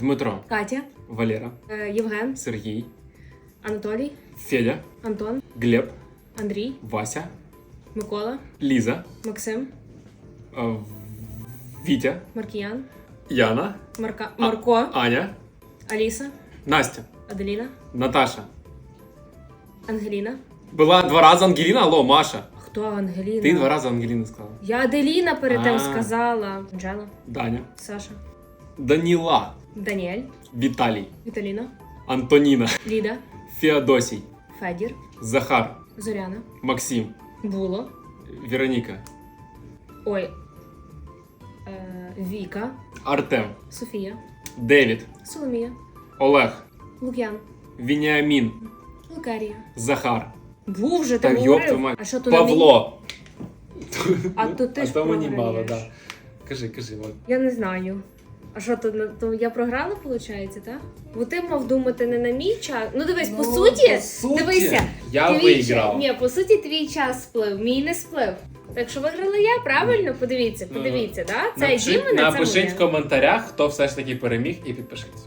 Дмитро, Катя, Валера, е, Євген, Сергій, Анатолій, Федя, Антон, Глеб, Андрій, Вася, Микола, Ліза, Максим, е, Вітя, Маркіян, Яна, Марка, А- Марко, Аня, Аліса, Настя, Аделіна, Наташа. Ангеліна. Була два рази Ангеліна, алло, Маша. Хто Ангеліна? Ти два рази Ангеліна сказала. Я Аделіна перед тим А. сказала. Анжела, Даня. Саша, Даніла. Даніель, Віталій. Віталіна, Антоніна. Ліда, Феодосій. Федір, Захар. Зоряна, Максим. Було, Вероніка. ой, е, Віка, Артем. Софія, Девід. Соломія, Олег. Лук'ян, Вініамін. Лукерія. Захар. Був вже ти Та йоп говорив. мать. А що то на мені? Павло. А то ти а ж то мені програєш. мало, да. Кажи, кажи, от. Я не знаю. А що то, то я програла, виходить, так? Бо ти мав думати не на мій час. Ну дивись, по Ну, суті, по суті, дивися, я твій виграв. ча- Ні, по суті, твій час сплив, мій не сплив. Так що виграла я, правильно? Подивіться, Ну, подивіться, да? Це Напишіть- Дімина, це Напишіть моє. в коментарях, хто все ж таки переміг, і підпишіться.